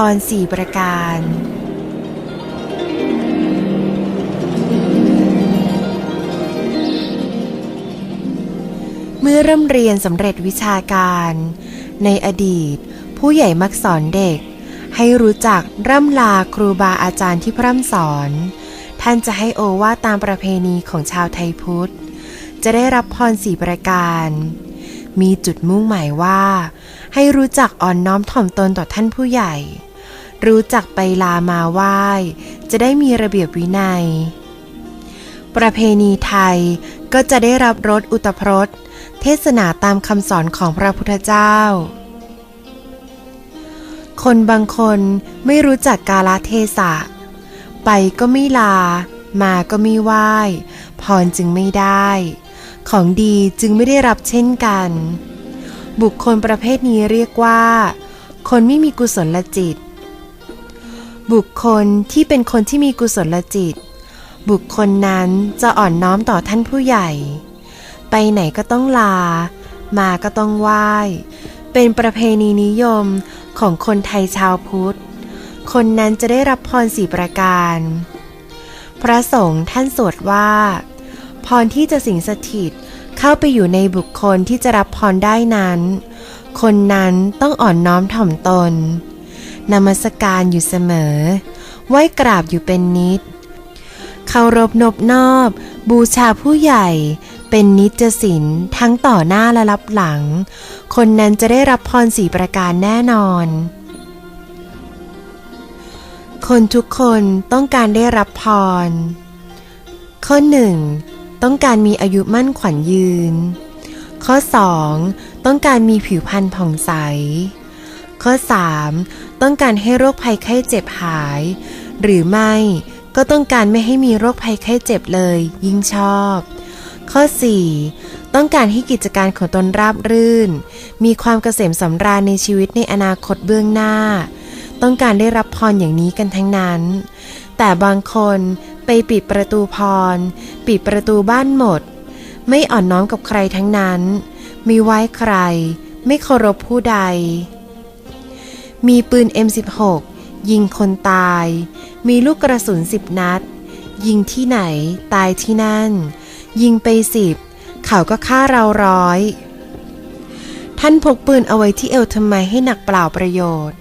พรสี่ประการ เมื่อเริ่มเรียนสำเร็จวิชาการ ในอดีต ผู้ใหญ่มักสอนเด็ก ให้รู้จักร่ำลาครูบาอาจารย์ที่พร่ำสอน ท่านจะให้โอวาตามประเพณีของชาวไทยพุทธ จะได้รับพรสี่ประการ มีจุดมุ่งหมายว่า ให้รู้จักอ่อนน้อมถ่อมตนต่อท่านผู้ใหญ่ รู้จักไปลามาไหว้ จะได้มีระเบียบวินัย ประเพณีไทยก็จะได้รับรสอุตพรสเทศนาตามคำสอนของพระพุทธเจ้า คนบางคนไม่รู้จักกาลเทศะ ไปก็ไม่ลา มาก็ไม่ไหว้ พรจึงไม่ได้ ของดีจึงไม่ได้รับเช่นกัน บุคคลประเภทนี้เรียกว่า คนไม่มีกุศลจิต บุคคลที่เป็นคนที่มีกุศลจิต บุคคลนั้นจะอ่อนน้อมต่อท่านผู้ใหญ่ ไปไหนก็ต้องลา มาก็ต้องไหว้ เป็นประเพณีนิยมของคนไทยชาวพุทธ คนนั้นจะได้รับพรสี่ประการ พระสงฆ์ท่านสวดว่าพรที่จะสิงสถิต เข้าไปอยู่ในบุคคลที่จะรับพรได้นั้น คนนั้นต้องอ่อนน้อมถ่อมตนนมัสการอยู่เสมอ ไหว้กราบอยู่เป็นนิดเคารพนบนอบ บูชาผู้ใหญ่เป็นนิจศิลทั้งต่อหน้าและรับหลัง คนนั้นจะได้รับพรสีประการแน่นอน คนทุกคนต้องการได้รับพร ข้อหนึ่ง ต้องการมีอายุมั่นขวัญยืน ข้อ 2 ต้องการมีผิวพรรณผ่องใส ข้อ 3 ต้องการให้โรคภัยไข้เจ็บหาย หรือไม่ก็ต้องการไม่ให้มีโรคภัยไข้เจ็บเลย ยิ่งชอบ ข้อ 4 ต้องการให้กิจการของตนราบรื่น มีความเกษมสำราญในชีวิตในอนาคตเบื้องหน้า ต้องการได้รับพรอย่างนี้กันทั้งนั้น แต่บางคน ไปปิดประตูพร ปิดประตูบ้านหมด ไม่อ่อนน้อมกับใครทั้งนั้น มีไว้ใคร ไม่เคารพผู้ใด มีปืน M16 ยิงคนตาย มีลูกกระสุนสิบนัด ยิงที่ไหน ตายที่นั่น ยิงไปสิบเขาก็ฆ่าเราร้อย ท่านพกปืนเอาไว้ที่เอวทำไมให้หนักเปล่าประโยชน์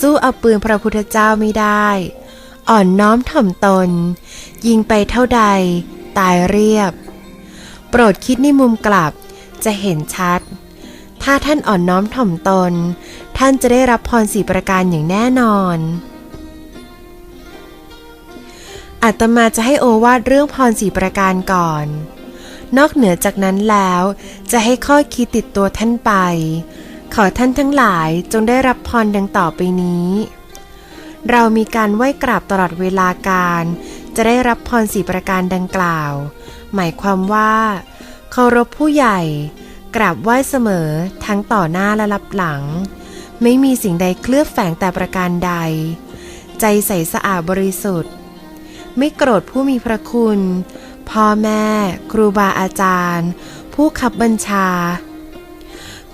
สู้เอาปืนพระพุทธเจ้าไม่ได้ อ่อนน้อมถ่อมตน ยิงไปเท่าใด ตายเรียบ โปรดคิดในมุมกลับจะเห็นชัด ถ้าท่านอ่อนน้อมถ่อมตน ท่านจะได้รับพรสีประการอย่างแน่นอนอาตมาจะให้โอวาดเรื่องพรสีประการก่อน นอกเหนือจากนั้นแล้วจะให้ข้อคิดติดตัวท่านไป ขอท่านทั้งหลายจงได้รับพรดังต่อไปนี้ เรามีการไหว้กราบตลอดเวลาการ จะได้รับพรสีประการดังกล่าว หมายความว่า เคารพผู้ใหญ่ กราบไหว้เสมอทั้งต่อหน้าและรับหลัง ไม่มีสิ่งใดเคลือบแฝงแต่ประการใด ใจใสสะอาดบริสุทธิ์ ไม่โกรธผู้มีพระคุณ พ่อแม่ ครูบาอาจารย์ ผู้ขับบัญชา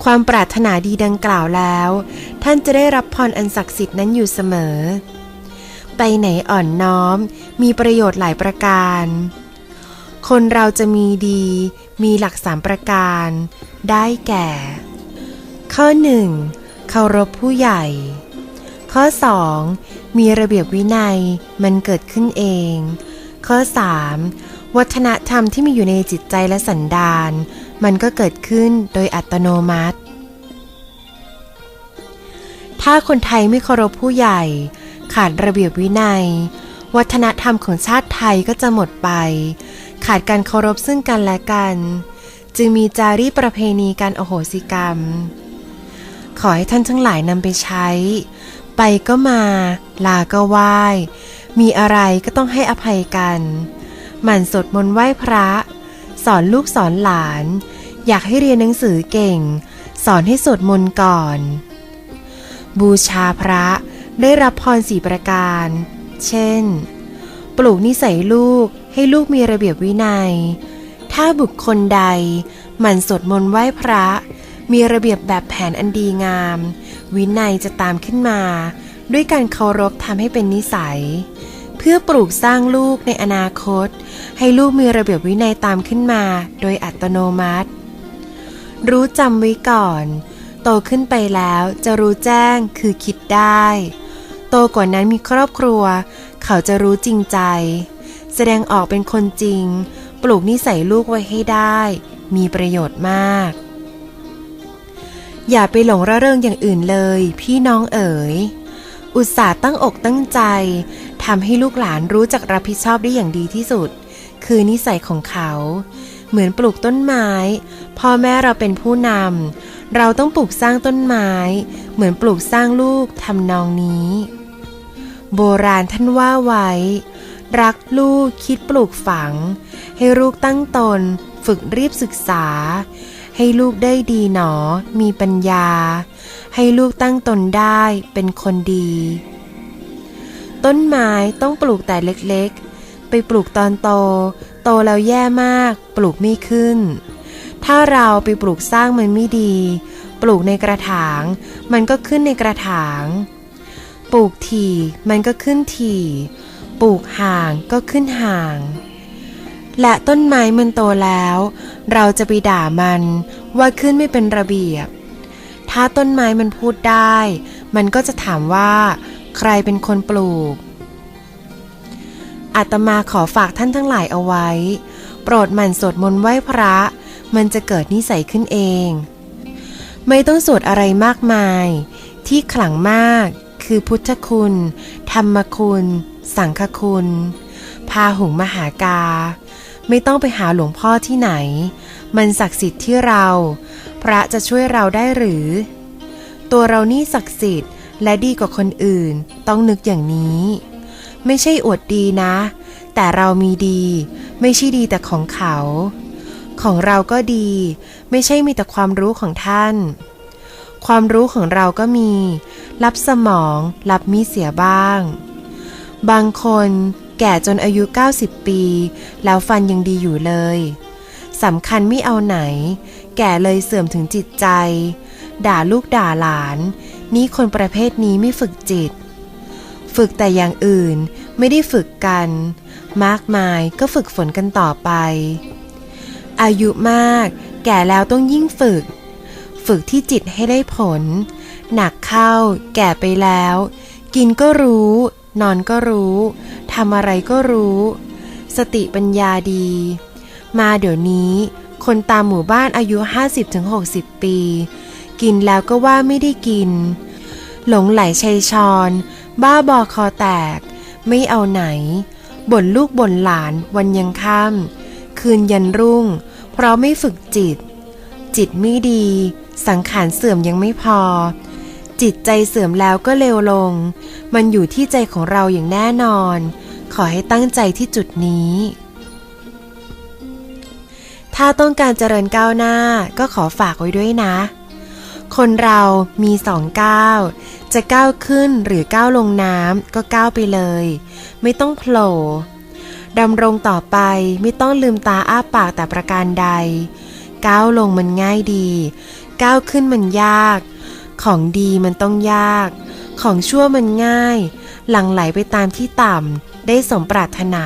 ความปรารถนาดีดังกล่าวแล้ว ท่านจะได้รับพรอันศักดิ์สิทธิ์นั้นอยู่เสมอ ไปไหนอ่อนน้อม มีประโยชน์หลายประการ คนเราจะมีดี มีหลักสามประการ ได้แก่ ข้อหนึ่งเคารพผู้ใหญ่ ข้อ 2. มีระเบียบวินัยมันเกิดขึ้นเอง ข้อ 3. วัฒนธรรมที่มีอยู่ในจิตใจและสันดาน มันก็เกิดขึ้นโดยอัตโนมัติ ถ้าคนไทยไม่เคารพผู้ใหญ่ ขาดระเบียบวินัย วัฒนธรรมของชาติไทยก็จะหมดไป ขาดการเคารพซึ่งกันและกัน จึงมีจารีตประเพณีการโอโหสิกรรม ขอให้ท่านทั้งหลายนำไปใช้ ไปก็มา ลาก็ไหว้ มีอะไรก็ต้องให้อภัยกัน หมั่นสวดมนต์ไหว้พระ สอนลูกสอนหลาน อยากให้เรียนหนังสือเก่ง สอนให้สวดมนต์ก่อน บูชาพระ ได้รับพรสีประการ เช่น ปลูกนิสัยลูกให้ลูกมีระเบียบวินัย ถ้าบุคคลใด หมั่นสวดมนต์ไหว้พระ มีระเบียบแบบแผนอันดีงาม วินัยจะตามขึ้นมา ด้วยการเคารพทำให้เป็นนิสัย เพื่อปลูกสร้างลูกในอนาคต ให้ลูกมีระเบียบวินัยตามขึ้นมา โดยอัตโนมัติ รู้จำไว้ก่อน โตขึ้นไปแล้วจะรู้แจ้งคือคิดได้ โตกว่านั้นมีครอบครัว เขาจะรู้จริงใจ แสดงออกเป็นคนจริง ปลูกนิสัยลูกไว้ให้ได้ มีประโยชน์มาก อย่าไปหลงระเริงอย่างอื่นเลย พี่น้องเอ๋ย อุตส่าห์ตั้งอกตั้งใจทำให้ลูกหลานรู้จักรับผิดชอบได้อย่างดีที่สุด คือนิสัยของเขา เหมือนปลูกต้นไม้ พ่อแม่เราเป็นผู้นำเราต้องปลูกสร้างต้นไม้ เหมือนปลูกสร้างลูกทำนองนี้ โบราณท่านว่าไว้ รักลูกคิดปลูกฝัง ให้ลูกตั้งตน ฝึกรีบศึกษา ให้ลูกได้ดีหนอ มีปัญญา ให้ลูกตั้งตนได้เป็นคนดี ต้นไม้ต้องปลูกแต่เล็กๆ ไปปลูกตอนโต โตแล้วแย่มาก ปลูกไม่ขึ้น ถ้าเราไปปลูกสร้างมันไม่ดี ปลูกในกระถาง มันก็ขึ้นในกระถาง ปลูกถี่มันก็ขึ้นถี่ปลูกห่างก็ขึ้นห่าง และต้นไม้มันโตแล้ว เราจะไปด่ามันว่าขึ้นไม่เป็นระเบียบ ถ้าต้นไม้มันพูดได้ มันก็จะถามว่า ใครเป็นคนปลูก อาตมาขอฝากท่านทั้งหลายเอาไว้ โปรดหมั่นสวดมนต์ไหว้พระ มันจะเกิดนิสัยขึ้นเอง ไม่ต้องสวดอะไรมากมาย ที่ขลังมาก คือพุทธคุณ ธรรมคุณ สังฆคุณ พาหุงมหากา ไม่ต้องไปหาหลวงพ่อที่ไหน มันศักดิ์สิทธิ์ที่เรา พระจะช่วยเราได้หรือ ตัวเรานี่ศักดิ์สิทธิ์และดีกว่าคนอื่น ต้องนึกอย่างนี้ ไม่ใช่อวดดีนะ แต่เรามีดี ไม่ใช่ดีแต่ของเขา ของเราก็ดี ไม่ใช่มีแต่ความรู้ของท่านความรู้ของเราก็มี รับสมอง รับมีเสียบ้าง บางคนแก่จนอายุ 90 ปี แล้วฟันยังดีอยู่เลยสำคัญไม่เอาไหน แก่เลยเสื่อมถึงจิตใจ ด่าลูกด่าหลาน นี่คนประเภทนี้ไม่ฝึกจิต ฝึกแต่อย่างอื่นไม่ได้ฝึกกัน มากมายก็ฝึกฝนกันต่อไป อายุมาก แก่แล้วต้องยิ่งฝึก ฝึกที่จิตให้ได้ผล หนักเข้า แก่ไปแล้ว กินก็รู้ นอนก็รู้ทำอะไรก็รู้ สติปัญญาดี มาเดี๋ยวนี้ คนตามหมู่บ้านอายุ 50-60 ปี กินแล้วก็ว่าไม่ได้กิน หลงไหลชัยชอนบ้าบอคอแตก ไม่เอาไหน บ่นลูกบ่นหลานวันยังค่ำคืนยันรุ่ง เพราะไม่ฝึกจิต จิตไม่ดี สังขารเสื่อมยังไม่พอ จิตใจเสื่อมแล้วก็เลวลง มันอยู่ที่ใจของเราอย่างแน่นอน ขอให้ตั้งใจที่จุดนี้ ถ้าต้องการเจริญก้าวหน้าก็ขอฝากไว้ด้วยนะ คนเรามีสองก้าวจะก้าวขึ้นหรือก้าวลงน้ำก็ก้าวไปเลย ไม่ต้องโผล่ดำรงต่อไปไม่ต้องลืมตาอ้าปากแต่ประการใด ก้าวลงมันง่ายดี ก้าวขึ้นมันยาก ของดีมันต้องยาก ของชั่วมันง่าย หลั่งไหลไปตามที่ต่ำ ได้สมปรารถนา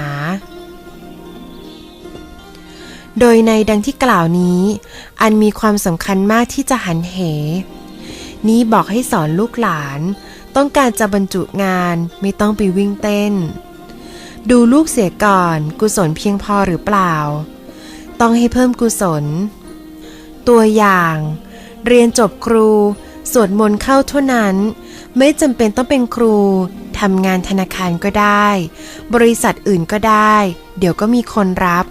โดยในดังที่กล่าวนี้ อันมีความสำคัญมากที่จะหันเห นี้บอกให้สอนลูกหลาน ต้องการจะบรรจุงานไม่ต้องไปวิ่งเต้น ดูลูกเสียก่อน กุศลเพียงพอหรือเปล่า ต้องให้เพิ่มกุศล ตัวอย่างเรียนจบครู สวดมนต์เข้าเท่านั้น ไม่จำเป็นต้องเป็นครูทำงานธนาคารก็ได้ บริษัทอื่นก็ได้ เดี๋ยวก็มีคนรับ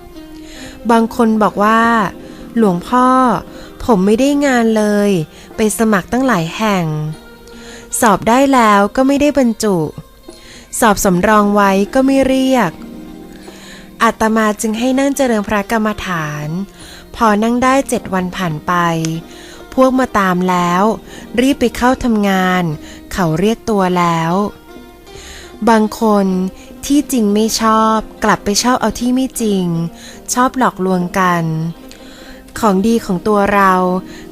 บางคนบอกว่า หลวงพ่อ ผมไม่ได้งานเลย ไปสมัครตั้งหลายแห่ง สอบได้แล้วก็ไม่ได้บรรจุ สอบสำรองไว้ก็ไม่เรียกอาตมาจึงให้นั่งเจริญพระกรรมฐาน พอนั่งได้เจ็ดวันผ่านไป พวกมาตามแล้ว รีบไปเข้าทำงาน เขาเรียกตัวแล้ว บางคนที่จริงไม่ชอบกลับไปชอบเอาที่ไม่จริง ชอบหลอกลวงกัน ของดีของตัวเรา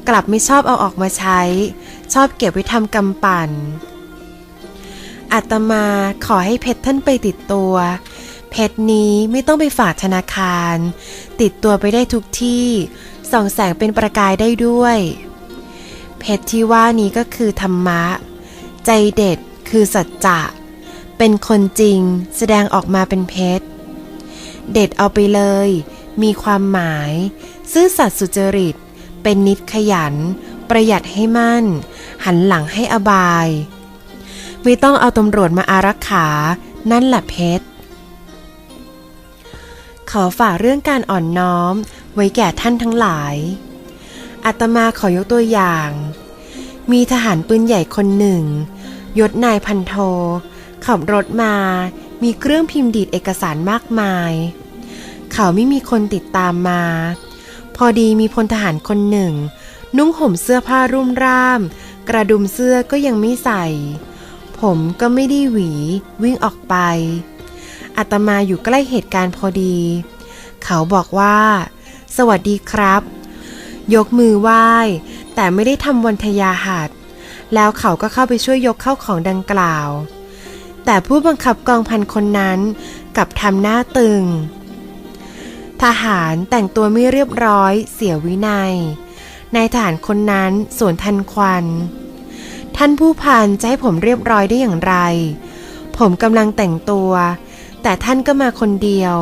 กลับไม่ชอบเอาออกมาใช้ ชอบเก็บไว้ทำกำปั่นอาตมาขอให้เพชรท่านไปติดตัว เพชรนี้ไม่ต้องไปฝากธนาคาร ติดตัวไปได้ทุกที่ส่องแสงเป็นประกายได้ด้วย เพชรที่ว่านี้ก็คือธรรมะ ใจเด็ดคือสัจจะ เป็นคนจริงแสดงออกมาเป็นเพชร เด็ดเอาไปเลย มีความหมาย ซื่อสัตย์สุจริต เป็นนิดขยัน ประหยัดให้มั่น หันหลังให้อบาย ไม่ต้องเอาตำรวจมาอารักขา นั่นแหละเพชร ขอฝากเรื่องการอ่อนน้อม ไว้แก่ท่านทั้งหลาย อาตมาขอยกตัวอย่าง มีทหารปืนใหญ่คนหนึ่ง ยศนายพันโท ขับรถมา มีเครื่องพิมพ์ดีดเอกสารมากมาย เขาไม่มีคนติดตามมา พอดีมีพลทหารคนหนึ่ง นุ่งห่มเสื้อผ้ารุ่มร่าม กระดุมเสื้อก็ยังไม่ใส่ ผมก็ไม่ได้หวี วิ่งออกไปอาตมาอยู่ใกล้เหตุการณ์พอดี เขาบอกว่า สวัสดีครับ ยกมือไหว้ แต่ไม่ได้ทำวันทยาหัดแล้วเขาก็เข้าไปช่วยยกเข้าของดังกล่าว แต่ผู้บังคับกองพันคนนั้นกลับทำหน้าตึง ทหารแต่งตัวไม่เรียบร้อยเสียวินัย นายทหารคนนั้นสวนทันควัน ท่านผู้พันจะให้ผมเรียบร้อยได้อย่างไร ผมกำลังแต่งตัว แต่ท่านก็มาคนเดียว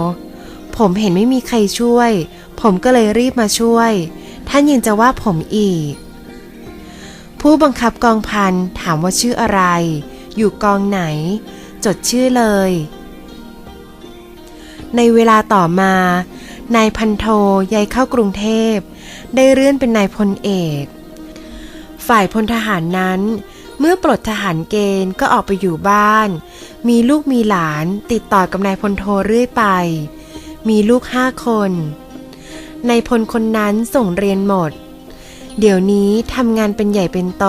ผมเห็นไม่มีใครช่วย ผมก็เลยรีบมาช่วย ท่านยังจะว่าผมอีก ผู้บังคับกองพันถามว่าชื่ออะไร อยู่กองไหน จดชื่อเลย ในเวลาต่อมา นายพันโทย้ายเข้ากรุงเทพ ได้เลื่อนเป็นนายพลเอก ฝ่ายพลทหารนั้นเมื่อปลดทหารเกณฑ์ก็ออกไปอยู่บ้าน มีลูกมีหลานติดต่อกับนายพลโทเรื่อยไป มีลูกห้าคน ในพลคนนั้นส่งเรียนหมด เดี๋ยวนี้ทำงานเป็นใหญ่เป็นโต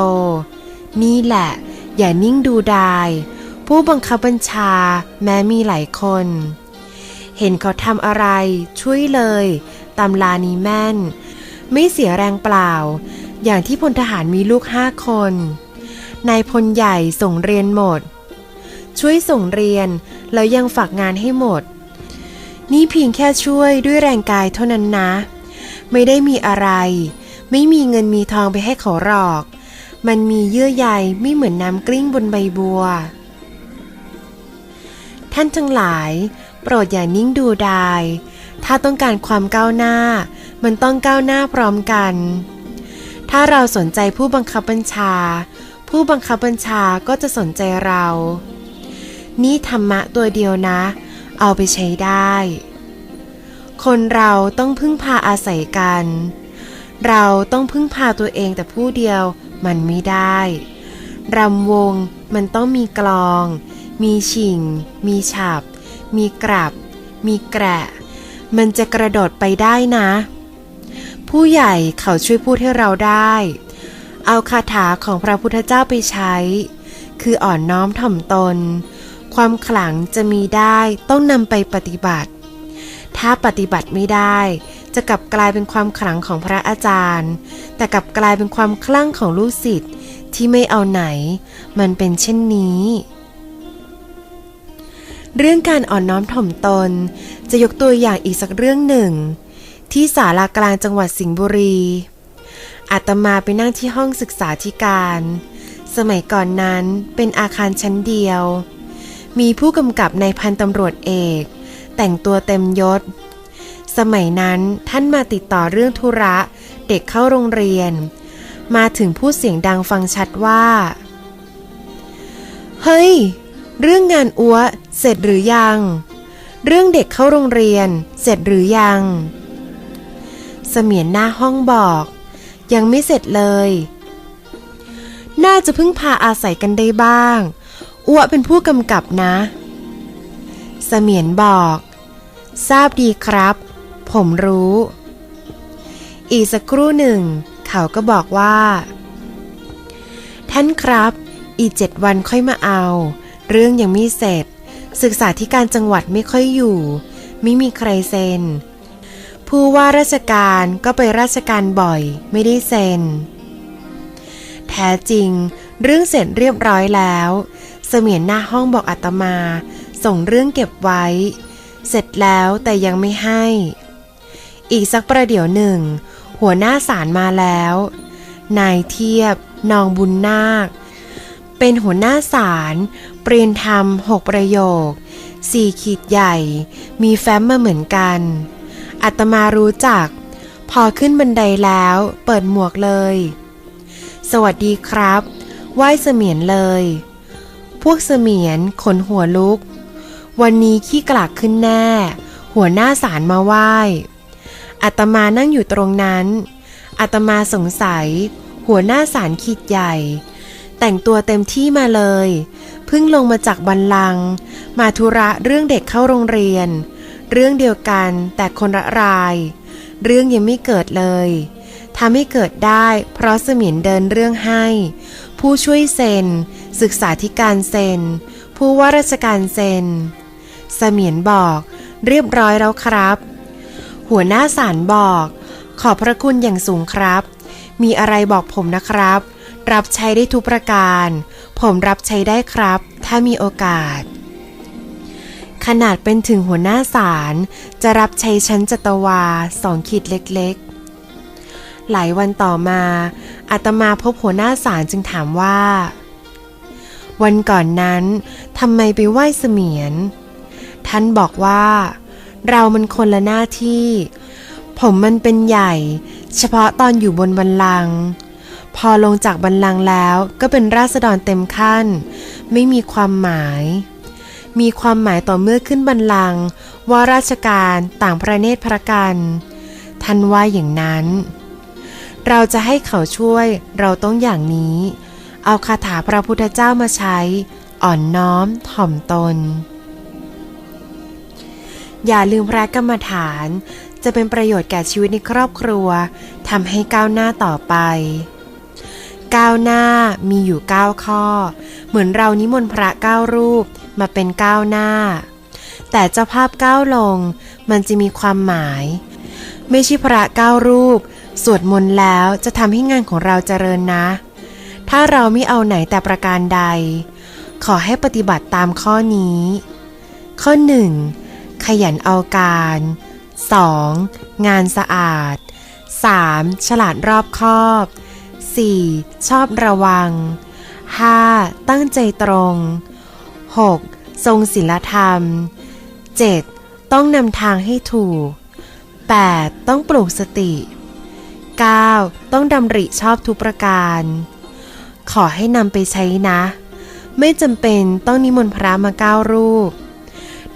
นี่แหละ อย่านิ่งดูดาย ผู้บังคับบัญชาแม้มีหลายคน เห็นเขาทำอะไร ช่วยเลยตำลานี้แม่น ไม่เสียแรงเปล่า อย่างที่พลทหารมีลูกห้าคนนายพลใหญ่ส่งเรียนหมด ช่วยส่งเรียนแล้วยังฝากงานให้หมด นี่เพียงแค่ช่วยด้วยแรงกายเท่านั้นนะ ไม่ได้มีอะไร ไม่มีเงินมีทองไปให้เขาหรอก มันมีเยื่อใยไม่เหมือนน้ำกลิ้งบนใบบัว ท่านทั้งหลาย โปรดอย่านิ่งดูดาย ถ้าต้องการความก้าวหน้า มันต้องก้าวหน้าพร้อมกัน ถ้าเราสนใจผู้บังคับบัญชา ผู้บังคับบัญชาก็จะสนใจเรา นี่ธรรมะตัวเดียวนะ เอาไปใช้ได้ คนเราต้องพึ่งพาอาศัยกัน เราต้องพึ่งพาตัวเองแต่ผู้เดียวมันไม่ได้รำวงมันต้องมีกลอง มีฉิง มีฉับ มีกรับ มีแกระ มันจะกระโดดไปได้นะ ผู้ใหญ่เขาช่วยพูดให้เราได้ เอาคาถาของพระพุทธเจ้าไปใช้ คืออ่อนน้อมถ่อมตน ความขลังจะมีได้ต้องนำไปปฏิบัติ ถ้าปฏิบัติไม่ได้ จะกลับกลายเป็นความขลังของพระอาจารย์ แต่กลับกลายเป็นความคลั่งของลูกศิษย์ที่ไม่เอาไหน มันเป็นเช่นนี้ เรื่องการอ่อนน้อมถ่อมตน จะยกตัวอย่างอีกสักเรื่องหนึ่ง ที่ศาลากลางจังหวัดสิงห์บุรีอาตมาไปนั่งที่ห้องศึกษาธิการ สมัยก่อนนั้นเป็นอาคารชั้นเดียว มีผู้กำกับในพันตำรวจเอก แต่งตัวเต็มยศ สมัยนั้นท่านมาติดต่อเรื่องธุระ เด็กเข้าโรงเรียน มาถึงพูดเสียงดังฟังชัดว่า เฮ้ย เรื่องงานอัวเสร็จหรือยัง เรื่องเด็กเข้าโรงเรียน เสร็จหรือยัง เสมียนหน้าห้องบอก ยังไม่เสร็จเลย น่าจะเพึ่งพาอาศัยกันได้บ้าง อัวเป็นผู้กำกับนะ เสมียนบอก ทราบดีครับ ผมรู้ อีกสักครู่หนึ่ง เขาก็บอกว่า ท่านครับ อีเจ็ดวันค่อยมาเอา เรื่องยังไม่เสร็จ ศึกษาธิการจังหวัดไม่ค่อยอยู่ ไม่มีใครเซ็น ผู้ว่าราชการก็ไปราชการบ่อยไม่ได้เซ็น แท้จริงเรื่องเสร็จเรียบร้อยแล้ว เสเมียนหน้าห้องบอกอาตมา ส่งเรื่องเก็บไว้ เสร็จแล้วแต่ยังไม่ให้ อีกสักประเดี๋ยวหนึ่ง หัวหน้าศาลมาแล้ว นายเทียบ นองบุญนาค เป็นหัวหน้าศาลเปลี่ยนทำหกประโยคสี่ขีดใหญ่ มีแฟ้มมาเหมือนกันอาตมารู้จัก พอขึ้นบันไดแล้ว เปิดหมวกเลย สวัสดีครับ ไหว้เสมียนเลย พวกเสมียนขนหัวลุก วันนี้ขี้กลากขึ้นแน่ หัวหน้าศาลมาไหว้อาตมานั่งอยู่ตรงนั้นอาตมาสงสัย หัวหน้าศาลขีดใหญ่ แต่งตัวเต็มที่มาเลย เพิ่งลงมาจากบันลัง มาธุระเรื่องเด็กเข้าโรงเรียน เรื่องเดียวกันแต่คนละราย เรื่องยังไม่เกิดเลยทำให้เกิดได้เพราะเสมียนเดินเรื่องให้ ผู้ช่วยเซน ศึกษาธิการเซน ผู้ว่าราชการเซน เสมียนบอกเรียบร้อยแล้วครับ หัวหน้าศาลบอก ขอบพระคุณอย่างสูงครับ มีอะไรบอกผมนะครับ รับใช้ได้ทุกประการ ผมรับใช้ได้ครับ ถ้ามีโอกาส ขนาดเป็นถึงหัวหน้าศาลจะรับใช้ชั้นจัตวาสองขีดเล็กๆ หลายวันต่อมาอาตมาพบหัวหน้าศาลจึงถามว่า วันก่อนนั้นทำไมไปไหว้เสมียน ท่านบอกว่า เรามันคนละหน้าที่ ผมมันเป็นใหญ่ เฉพาะตอนอยู่บนบันลัง พอลงจากบันลังแล้วก็เป็นราษฎรเต็มขั้น ไม่มีความหมาย มีความหมายต่อเมื่อขึ้นบันลัง ว่าราชการต่างพระเนตรพระกันท่านว่าอย่างนั้น เราจะให้เขาช่วยเราต้องอย่างนี้ เอาคาถาพระพุทธเจ้ามาใช้ อ่อนน้อมถ่อมตน อย่าลืมพระกรรมฐาน จะเป็นประโยชน์แก่ชีวิตในครอบครัวทำให้ก้าวหน้าต่อไป ก้าวหน้ามีอยู่เก้าข้อ เหมือนเรานิมนต์พระเก้ารูปมาเป็นก้าวหน้า แต่เจ้าภาพก้าวลงมันจะมีความหมาย ไม่ใช่พระเก้ารูป สวดมนต์แล้วจะทำให้งานของเราเจริญนะ ถ้าเราไม่เอาไหนแต่ประการใด ขอให้ปฏิบัติตามข้อนี้ ข้อหนึ่งขยันเอาการ 2. งานสะอาด 3. ฉลาดรอบคอบ 4. ชอบระวัง 5. ตั้งใจตรง 6. ทรงศีลธรรม 7. ต้องนำทางให้ถูก 8. ต้องปลูกสติ 9. ต้องดำริชอบทุกประการ ขอให้นำไปใช้นะ ไม่จำเป็นต้องนิมนต์พระมาเก้ารูป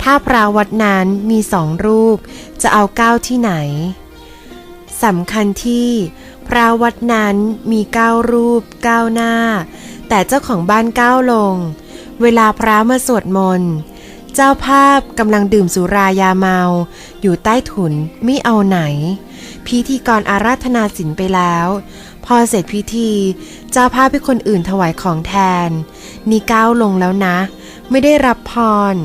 ถ้าพระวัดนั้นมีสองรูป จะเอาเก้าที่ไหนสำคัญที่พระวัดนั้นมีเก้ารูปเก้าหน้า แต่เจ้าของบ้านเก้าลง เวลาพระมาสวดมนต์เจ้าภาพกำลังดื่มสุรายาเมา อยู่ใต้ถุนไม่เอาไหน พิธีกรอาราธนาศีลไปแล้ว พอเสร็จพิธีเจ้าภาพให้คนอื่นถวายของแทน นี่ก้าวลงแล้วนะ ไม่ได้รับพร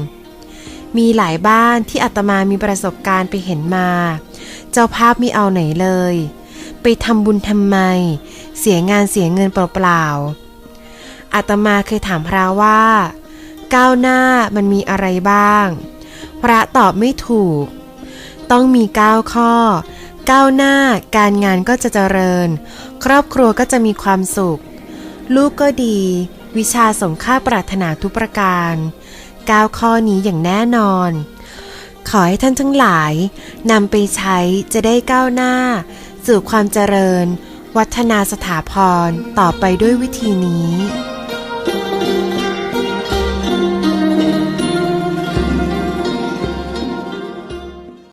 มีหลายบ้านที่อาตมามีประสบการณ์ไปเห็นมา เจ้าภาพม่เอาไหนเลย ไปทำบุญทำไม เสียงานเสียเงินเปล่าๆอาตมาเคยถามพระว่า ก้าวหน้ามันมีอะไรบ้าง พระตอบไม่ถูก ต้องมีก้าวข้อ ก้าวหน้าการงานก็จะเจริญ ครอบครัวก็จะมีความสุข ลูกก็ดี วิชาสมค่าปรารถนาทุกประการก้าวข้อนี้อย่างแน่นอน ขอให้ท่านทั้งหลายนำไปใช้จะได้ก้าวหน้า สู่ความเจริญ วัฒนาสถาพรต่อไปด้วยวิธีนี้